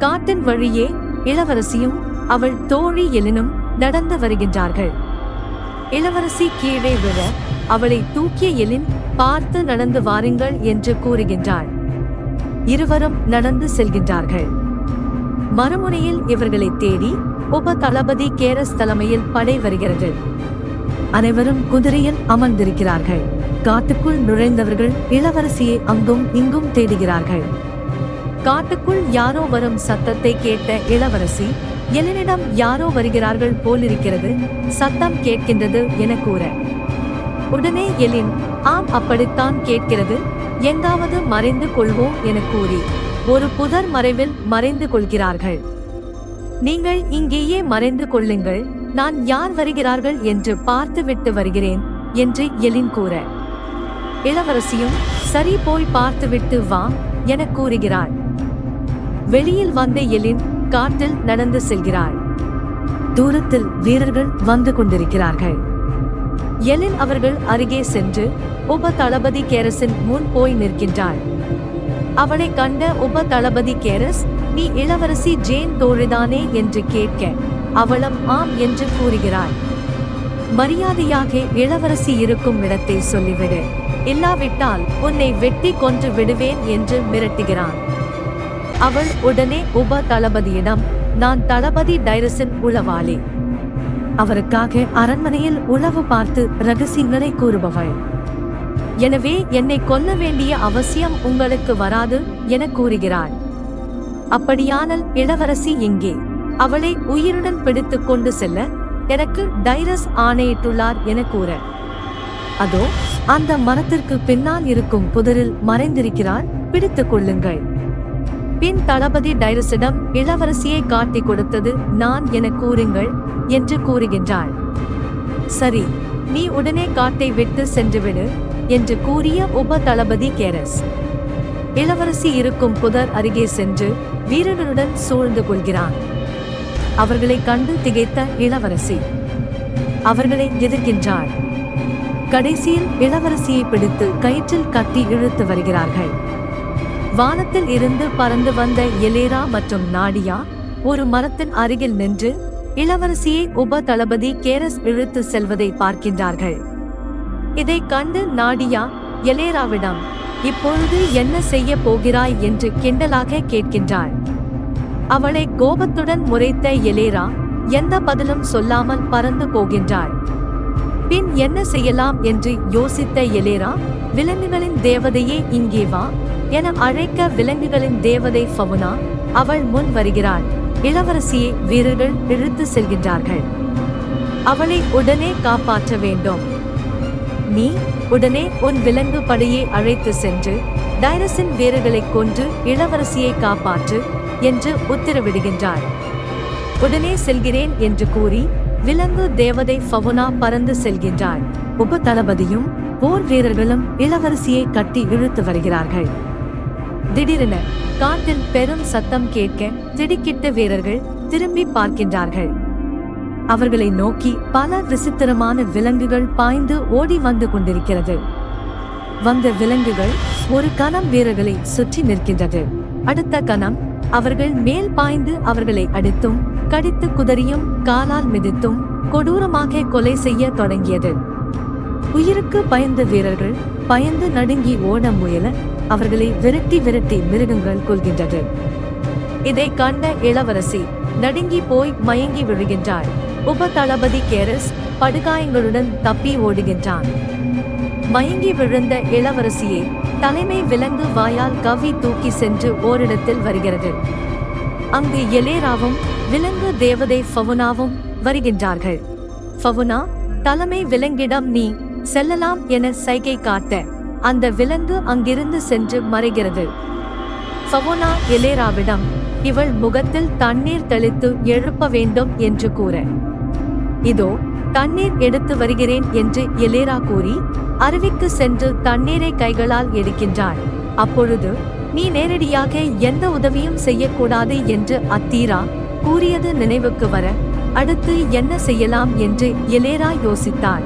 காட்டின் வழியே இளவரசியும் அவள் தோழி எலினும் நடந்து வருகின்றார்கள். இளவரசி கீழே விழ அவளை தூக்கிய எலின் பார்த்து நடந்து வாருங்கள் என்று கூறுகின்றாள். இருவரும் நடந்து செல்கின்றார்கள். மறுமுனையில் இவர்களை தேடி உப தளபதி கேரஸ் தலைமையில் படை வருகிறது. அனைவரும் குதிரையில் அமர்ந்திருக்கிறார்கள். காட்டுக்குள் நுழைந்தவர்கள் இளவரசியை அங்கும் இங்கும் தேடுகிறார்கள். காட்டுக்குள் யாரோ வரும் சத்தத்தை கேட்ட இளவரசி எலனிடம் யாரோ வருகிறார்கள் போலிருக்கிறது சத்தம் கேட்கின்றது என கூற. உடனே எலின் ஆம் அப்படித்தான் கேட்கிறது எங்காவது மறைந்து கொள்வோம் என கூறி ஒரு புதர் மறைவில் மறைந்து கொள்கிறார்கள். நீங்கள் இங்கேயே மறைந்து கொள்ளுங்கள் நான் யார் வருகிறார்கள் என்று பார்த்துவிட்டு வருகிறேன் என்று எலின் கூற. இளவரசியும் சரி போய் பார்த்துவிட்டு வா என கூறுகிறாள். வெளியில் வந்த எலின் காட்டில் நடந்து செல்கிறாள். தூரத்தில் வீரர்கள் வந்து கொண்டிருக்கிறார்கள். எலின் அவர்கள் அருகே சென்று உப தளபதி கேரஸின் முன் போய் நிற்கின்றாள். அவளை கண்ட உப தளபதி கேரஸ் நீ இளவரசி ஜேன் தோழிதானே? என்று கேட்க அவளும் ஆம் என்று கூறுகிறாள். மரியாதையாக இளவரசி இருக்கும் இடத்தை சொல்லிவிடு. இல்லாவிட்டால் உன்னை வெட்டி கொன்று விடுவேன் என்று மிரட்டுகிறான். அவள் உடனே உப தளபதியிடம் நான் தளபதி டைரஸின் உளவாளி. அவருக்காக அரண்மனையில் உளவு பார்த்து ரகசியங்களை கூறுபவள். எனவே என்னை கொல்ல வேண்டிய அவசியம் உங்களுக்கு வராது என கூறுகிறாள். அப்படியானால் இளவரசி எங்கே? அவளை உயிருடன் பிடித்துக் கொண்டு செல்ல எனக்கு டைரஸ் ஆணையிட்டுள்ளார் என கூற. அதோ அந்த மரத்திற்கு பின்னால் இருக்கும் புதரில் மறைந்திருக்கிறாள் பிடித்துக் கொள்ளுங்கள் பின் தளபதி டைரஸிடம் இளவரசியை காட்டிக் கொடுத்தது நான் என கூறுங்கள் என்று கூறுகின்றாள். சரி நீ உடனே காட்டை விட்டு சென்றுவிடு என்று கூறிய உப தளபதி கேரஸ். இளவரசி இருக்கும் புதர் அருகே சென்று வீரர்களுடன் சூழ்ந்து கொள்கிறான். அவர்களை கண்டு திகைத்த இளவரசி. அவர்களை எதிர்க்கின்றாள். கடைசியில் இளவரசியை பிடித்து கயிற்றில் கட்டி இழுத்து வருகிறார்கள். வானத்தில் இருந்து பறந்து வந்த எலேரா மற்றும் நாடியா ஒரு மரத்தின் அருகில் நின்று இளவரசியை உப தளபதி கேரஸ் இழுத்து செல்வதை பார்க்கின்றார்கள். இதை கண்டு நாடியா எலேராவிடம் இப்பொழுது என்ன செய்ய போகிறாய்? என்று கிண்டலாக கேட்கின்றாள். அவளை கோபத்துடன் முறைத்த எலேரா எந்த பதிலும் சொல்லாமல் பறந்து போகின்றாள். பின் என்ன செய்யலாம்? என்று யோசித்த எலேரா விலங்குகளின் தேவதையே இங்கே வா என அழைக்க விலங்குகளின் தேவதை ஃபவுனா அவள் முன் வருகிறாள். இளவரசியை வீரர்கள் இழுத்து செல்கின்றார்கள். அவளை உடனே காப்பாற்ற வேண்டும். நீ உடனே உன் விலங்கு படையை அழைத்து சென்று டைரஸின் வீரர்களைக் கொன்று இளவரசியை காப்பாற்று என்று உத்தரவிடுகின்றாள். உடனே செல்கிறேன் என்று கூறி விலங்கு தேவதை ஃபவுனா பறந்து செல்கின்றாள். உப தளபதியும் போர் வீரர்களும் இளவரசியை கட்டி இழுத்து வருகிறார்கள். திடீரென காட்டில் பெரும் சத்தம் கேட்க திடுக்கிட்ட வீரர்கள் திரும்பி பார்க்கின்றார்கள். அவர்களை நோக்கி பல விசித்திரமான விலங்குகள் பாய்ந்து ஓடி வந்து கொண்டிருக்கிறது. வந்த விலங்குகள் ஒரு கணம் வீரர்களை சுற்றி நிற்கின்றது. அடுத்த கணம் அவர்கள் மேல் பாய்ந்து அவர்களை அடித்தும் கடித்து குதறியும் காலால் மிதித்தும் கொடூரமாக கொலை செய்ய தொடங்கியது. உயிருக்கு பயந்த வீரர்கள் பயந்து நடுங்கி ஓட முயல அவர்களை விரட்டி விரட்டி மிருகங்கள் கொள்கின்றது இதை கண்ட இளவரசி நடுங்கி போய் மயங்கி விழுகின்றாள். உப தளபதி கேரஸ் படுகாயங்களுடன் தப்பி ஓடுகின்றான். மயங்கி விழுந்த இளவரசியை தலைமை விலங்கு வாயால் கவி தூக்கி சென்று ஓரிடத்தில் வருகிறது. அங்கு எலேராவும் விலங்கு தேவதை ஃபவுனாவும் வருகின்றார்கள். ஃபவுனா தலைமை விலங்கிடம் நீ செல்லலாம் என சைகை காட்ட அந்த விலங்கு அங்கிருந்து சென்று மறைகிறது. சவோனா எலேராவிடம் இவள் முகத்தில் தண்ணீர் தெளித்து எழுப்ப வேண்டும் என்று கூற. இதோ தண்ணீர் எடுத்து வருகிறேன் என்று எலேரா கூறி அருவிக்கு சென்று தண்ணீரை கைகளால் எடுக்கின்றாள். அப்பொழுது நீ நேரடியாக எந்த உதவியும் செய்யக்கூடாது என்று அத்தீரா கூறியது நினைவுக்கு வர அடுத்து என்ன செய்யலாம் என்று எலேரா யோசித்தாள்.